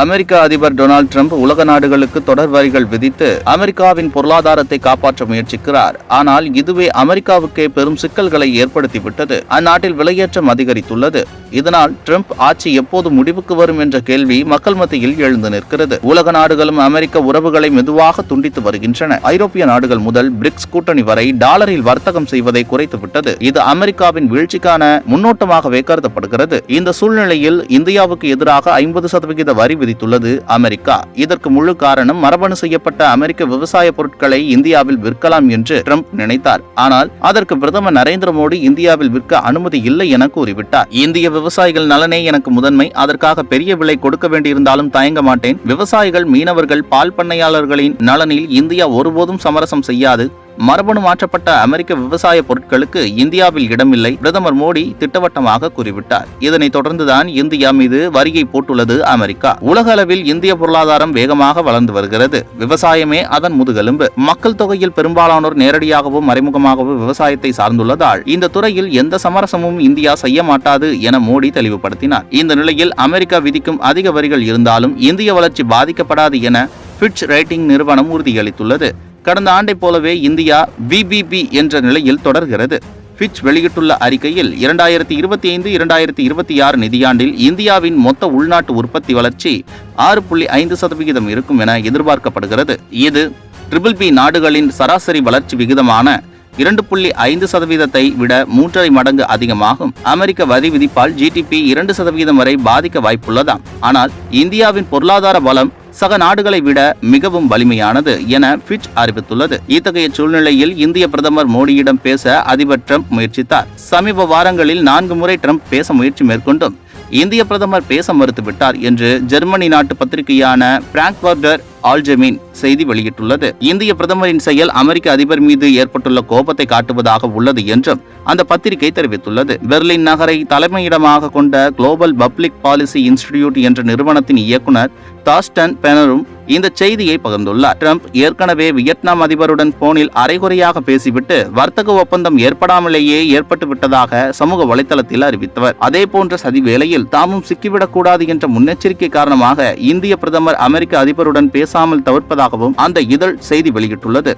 அமெரிக்க அதிபர் Donald Trump உலக நாடுகளுக்கு தொடர் வரிகள் விதித்து அமெரிக்காவின் பொருளாதாரத்தை காப்பாற்ற முயற்சிக்கிறார். ஆனால் இதுவே அமெரிக்காவுக்கே பெரும் சிக்கல்களை ஏற்படுத்திவிட்டது. அந்நாட்டில் விலையேற்றம் அதிகரித்துள்ளது. இதனால் ட்ரம்ப் ஆட்சி எப்போது முடிவுக்கு வரும் என்ற கேள்வி மக்கள் மத்தியில் எழுந்து நிற்கிறது. உலக நாடுகளும் அமெரிக்க உறவுகளை மெதுவாக துண்டித்து வருகின்றன. ஐரோப்பிய நாடுகள் முதல் பிரிக்ஸ் கூட்டணி வரை டாலரில் வர்த்தகம் செய்வதை குறைத்துவிட்டது. இது அமெரிக்காவின் வீழ்ச்சிக்கான முன்னோட்டமாகவே கருதப்படுகிறது. இந்த சூழ்நிலையில் இந்தியாவுக்கு எதிராக ஐம்பது சதவிகித வரி விதித்துள்ளது அமெரிக்கா. இதற்கு முழு காரணம் மரபணு செய்யப்பட்ட அமெரிக்க விவசாய பொருட்களை இந்தியாவில் விற்கலாம் என்று ட்ரம்ப் நினைத்தார். ஆனால் அதற்கு பிரதமர் நரேந்திர மோடி இந்தியாவில் விற்க அனுமதி இல்லை என கூறிவிட்டார். இந்திய விவசாயிகள் நலனே எனக்கு முதன்மை. அதற்காக பெரிய விலை கொடுக்க வேண்டியிருந்தாலும் தயங்க மாட்டேன். விவசாயிகள் மீனவர்கள் பால் பண்ணையாளர்களின் நலனில் இந்தியா ஒருபோதும் சமரசம் செய்யாது. மரபணு மாற்றப்பட்ட அமெரிக்க விவசாய பொருட்களுக்கு இந்தியாவில் இடமில்லை பிரதமர் மோடி திட்டவட்டமாக கூறிவிட்டார். இதனைத் தொடர்ந்துதான் இந்தியா மீது வரியை போட்டுள்ளது அமெரிக்கா. உலக அளவில் இந்திய பொருளாதாரம் வேகமாக வளர்ந்து வருகிறது. விவசாயமே அதன் முதுகெலும்பு. மக்கள் தொகையில் பெரும்பாலானோர் நேரடியாகவோ மறைமுகமாகவோ விவசாயத்தை சார்ந்துள்ளதால் இந்த துறையில் எந்த சமரசமும் இந்தியா செய்ய மாட்டாது என மோடி தெளிவுபடுத்தினார். இந்த நிலையில் அமெரிக்கா விதிக்கும் அதிக வரிகள் இருந்தாலும் இந்திய வளர்ச்சி பாதிக்கப்படாது என பிட்ச் ரேட்டிங் நிறுவனம் உறுதியளித்துள்ளது. கடந்த ஆண்டைப் போலவே இந்தியா பிபிபி என்ற நிலையில் தொடர்கிறது. ஃபிட்ச் வெளியிட்டுள்ள அறிக்கையில் இரண்டாயிரத்தி இருபத்தி ஐந்து இரண்டாயிரத்தி இருபத்தி ஆறு நிதியாண்டில் இந்தியாவின் மொத்த உள்நாட்டு உற்பத்தி வளர்ச்சி ஆறு புள்ளி ஐந்து சதவிகிதம் இருக்கும் என எதிர்பார்க்கப்படுகிறது. இது ட்ரிபிள் பி நாடுகளின் சராசரி வளர்ச்சி விகிதமான இரண்டு புள்ளி ஐந்து சதவீதத்தை விட மூன்றரை மடங்கு அதிகமாகும். அமெரிக்க வரி விதிப்பால் ஜிடிபி இரண்டு சதவீதம் வரை பாதிக்க வாய்ப்புள்ளதாம். ஆனால் இந்தியாவின் பொருளாதார பலம் சக நாடுகளை விட மிகவும் வலிமையானது என பிட்ச் அறிவித்துள்ளது. இத்தகைய சூழ்நிலையில் இந்திய பிரதமர் மோடியிடம் பேச அதிபர் ட்ரம்ப் முயற்சித்தார். சமீப வாரங்களில் நான்கு முறை ட்ரம்ப் பேச முயற்சி மேற்கொண்டும் இந்திய பிரதமர் பேச மறுத்துவிட்டார் என்று ஜெர்மனி நாட்டு பத்திரிகையான பிராங்க்வர்டர் ஆல்ஜமீன் செய்தி வெளியிட்டுள்ளது. இந்திய பிரதமரின் செயல் அமெரிக்க அதிபர் மீது ஏற்பட்டுள்ள கோபத்தை காட்டுவதாக உள்ளது என்றும் அந்த பத்திரிகை தெரிவித்துள்ளது. பெர்லின் நகரை தலைமையிடமாக கொண்ட குளோபல் பப்ளிக் பாலிசி இன்ஸ்டிடியூட் என்ற நிறுவனத்தின் இயக்குனர் தாஸ்டன் பெனரும் இந்த செய்தியை பகிர்ந்துள்ளார். ட்ரம்ப் ஏற்கனவே வியட்நாம் அதிபருடன் போனில் அரைகுறையாக பேசிவிட்டு வர்த்தக ஒப்பந்தம் ஏற்படாமலேயே ஏற்பட்டு விட்டதாக சமூக வலைதளத்தில் அறிவித்தவர். அதே போன்ற சதி வேளையில் தாமும் சிக்கிவிடக் கூடாது என்ற முன்னெச்சரிக்கை காரணமாக இந்திய பிரதமர் அமெரிக்க அதிபருடன் பேசாமல் தவிர்ப்பதாகவும் அந்த இதழ் செய்தி வெளியிட்டுள்ளது.